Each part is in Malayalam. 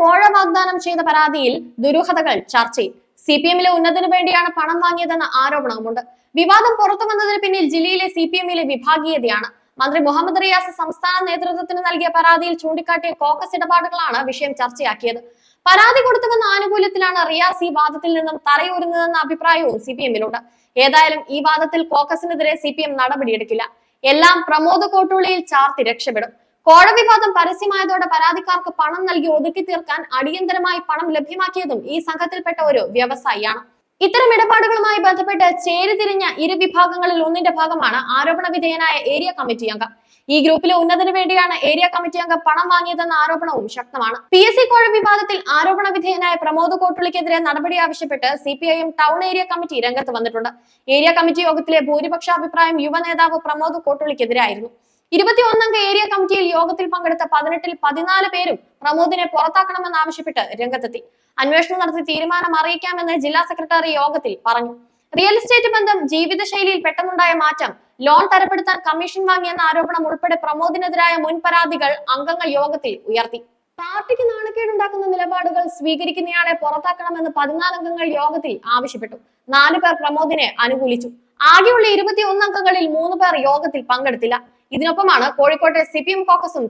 കോഴ വാഗ്ദാനം ചെയ്ത പരാതിയിൽ ദുരൂഹതകൾ ചർച്ചയിൽ സി പി എമ്മിലെ ഉന്നതിനു വേണ്ടിയാണ് പണം വാങ്ങിയതെന്ന ആരോപണവുമുണ്ട്. വിവാദം പുറത്തു വന്നതിന് പിന്നിൽ ജില്ലയിലെ സി പി എമ്മിലെ വിഭാഗീയതയാണ്. മന്ത്രി മുഹമ്മദ് റിയാസ് സംസ്ഥാന നേതൃത്വത്തിന് നൽകിയ പരാതിയിൽ ചൂണ്ടിക്കാട്ടിയ കോക്കസ് ഇടപാടുകളാണ് വിഷയം ചർച്ചയാക്കിയത്. പരാതി കൊടുത്തുവെന്ന ആനുകൂല്യത്തിലാണ് റിയാസ് ഈ വാദത്തിൽ നിന്നും തലയൂരുന്നതെന്ന അഭിപ്രായവും സി പി എമ്മിലുണ്ട് ഏതായാലും ഈ വാദത്തിൽ കോക്കസിനെതിരെ സി പി എം നടപടിയെടുക്കില്ല. എല്ലാം പ്രമോദ കോട്ടൂളിയിൽ ചാർത്തി രക്ഷപ്പെടും. കോഴ വിവാദം പരസ്യമായതോടെ പരാതിക്കാർക്ക് പണം നൽകി ഒതുക്കി തീർക്കാൻ അടിയന്തരമായി പണം ലഭ്യമാക്കിയതും ഈ സംഘത്തിൽപ്പെട്ട ഒരു വ്യവസായിയാണ്. ഇത്തരം ഇടപാടുകളുമായി ബന്ധപ്പെട്ട് ചേരിതിരിഞ്ഞ ഇരു വിഭാഗങ്ങളിൽ ഒന്നിന്റെ ഭാഗമാണ് ആരോപണ വിധേയനായ ഏരിയ കമ്മിറ്റി അംഗം. ഈ ഗ്രൂപ്പിലെ ഉന്നതിന് വേണ്ടിയാണ് ഏരിയ കമ്മിറ്റി അംഗം പണം വാങ്ങിയതെന്ന ആരോപണവും ശക്തമാണ്. പി എസ് സി കോഴ വിവാദത്തിൽ ആരോപണ വിധേയനായ പ്രമോദ് കോട്ടുളിക്കെതിരെ നടപടി ആവശ്യപ്പെട്ട് C P I M town area committee രംഗത്ത് വന്നിട്ടുണ്ട്. ഏരിയ കമ്മിറ്റി യോഗത്തിലെ ഭൂരിപക്ഷ അഭിപ്രായം യുവ നേതാവ് പ്രമോദ് കോട്ടുളിക്കെതിരായിരുന്നു ഇരുപത്തിയൊന്നംഗ ഏരിയ കമ്മിറ്റിയിൽ യോഗത്തിൽ പങ്കെടുത്ത പതിനെട്ടിൽ പതിനാല് പേരും പ്രമോദിനെ പുറത്താക്കണമെന്ന് ആവശ്യപ്പെട്ട് രംഗത്തെത്തി. അന്വേഷണം നടത്തി തീരുമാനം അറിയിക്കാമെന്ന് ജില്ലാ സെക്രട്ടറി യോഗത്തിൽ പറഞ്ഞു. റിയൽ എസ്റ്റേറ്റ് ബന്ധം ജീവിതശൈലിയിൽ പെട്ടെന്നുണ്ടായ മാറ്റം ലോൺ തരപ്പെടുത്താൻ കമ്മീഷൻ വാങ്ങിയെന്ന ആരോപണം ഉൾപ്പെടെ പ്രമോദിനെതിരായ മുൻ പരാതികൾ അംഗങ്ങൾ യോഗത്തിൽ ഉയർത്തി. പാർട്ടിക്ക് നാണക്കേടുണ്ടാക്കുന്ന നിലപാടുകൾ സ്വീകരിക്കുന്നയാളെ പുറത്താക്കണമെന്ന് പതിനാലംഗങ്ങൾ യോഗത്തിൽ ആവശ്യപ്പെട്ടു. നാലു പേർ പ്രമോദിനെ അനുകൂലിച്ചു. ആകെയുള്ള ഇരുപത്തി അംഗങ്ങളിൽ മൂന്ന് പേർ യോഗത്തിൽ പങ്കെടുത്തില്ല. ഇതിനൊപ്പമാണ് കോഴിക്കോട്ടെ സി പി എം കോക്കസും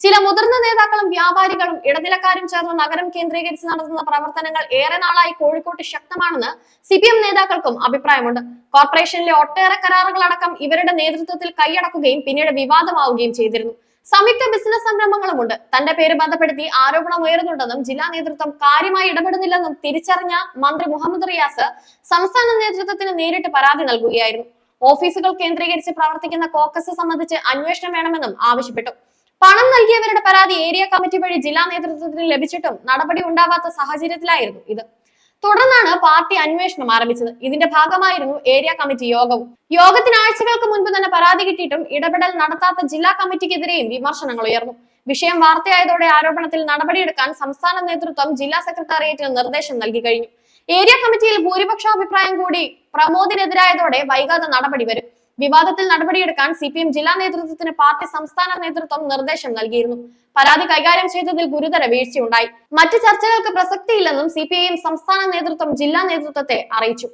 ചില മുതിർന്ന നേതാക്കളും വ്യാപാരികളും ഇടനിലക്കാരും ചേർന്ന് നഗരം കേന്ദ്രീകരിച്ച് നടത്തുന്ന പ്രവർത്തനങ്ങൾ ഏറെ നാളായി കോഴിക്കോട്ട് ശക്തമാണെന്ന് സി പി എം നേതാക്കൾക്കും അഭിപ്രായമുണ്ട്. കോർപ്പറേഷനിലെ ഒട്ടേറെ കരാറുകളടക്കം ഇവരുടെ നേതൃത്വത്തിൽ കൈയടക്കുകയും പിന്നീട് വിവാദമാവുകയും ചെയ്തിരുന്നു. സംയുക്ത ബിസിനസ് സംരംഭങ്ങളുമുണ്ട്. തന്റെ പേര് ബന്ധപ്പെടുത്തി ആരോപണം ഉയരുന്നുണ്ടെന്നും ജില്ലാ നേതൃത്വം കാര്യമായി ഇടപെടുന്നില്ലെന്നും തിരിച്ചറിഞ്ഞ മന്ത്രി മുഹമ്മദ് റിയാസ് സംസ്ഥാന നേതൃത്വത്തിന് നേരിട്ട് പരാതി നൽകുകയായിരുന്നു. ഓഫീസുകൾ കേന്ദ്രീകരിച്ച് പ്രവർത്തിക്കുന്ന കോക്കസ് സംബന്ധിച്ച് അന്വേഷണം വേണമെന്നും ആവശ്യപ്പെട്ടു. പണം നൽകിയവരുടെ പരാതി ഏരിയ കമ്മിറ്റി വഴി ജില്ലാ നേതൃത്വത്തിന് ലഭിച്ചിട്ടും നടപടി ഉണ്ടാവാത്ത സാഹചര്യത്തിലായിരുന്നു ഇത്. തുടർന്നാണ് പാർട്ടി അന്വേഷണം ആരംഭിച്ചത്. ഇതിന്റെ ഭാഗമായിരുന്നു ഏരിയ കമ്മിറ്റി യോഗവും. യോഗത്തിന് ആഴ്ചകൾക്ക് മുൻപ് തന്നെ പരാതി കിട്ടിയിട്ടും ഇടപെടൽ നടത്താത്ത ജില്ലാ കമ്മിറ്റിക്കെതിരെയും വിമർശനങ്ങൾ ഉയർന്നു. വിഷയം വാർത്തയായതോടെ ആരോപണത്തിൽ നടപടിയെടുക്കാൻ സംസ്ഥാന നേതൃത്വം ജില്ലാ സെക്രട്ടേറിയറ്റിന് നിർദ്ദേശം നൽകി കഴിഞ്ഞു. ഏരിയ കമ്മിറ്റിയിൽ ഭൂരിപക്ഷ അഭിപ്രായം കൂടി പ്രമോദിനെതിരായതോടെ വൈകാതെ നടപടി വരും. വിവാദത്തിൽ നടപടിയെടുക്കാൻ സി പി എം ജില്ലാ നേതൃത്വത്തിന് പാർട്ടി സംസ്ഥാന നേതൃത്വം നിർദ്ദേശം നൽകിയിരുന്നു. പരാതി കൈകാര്യം ചെയ്തതിൽ ഗുരുതര വീഴ്ചയുണ്ടായി. മറ്റു ചർച്ചകൾക്ക് പ്രസക്തിയില്ലെന്നും സി സംസ്ഥാന നേതൃത്വം ജില്ലാ നേതൃത്വത്തെ അറിയിച്ചു.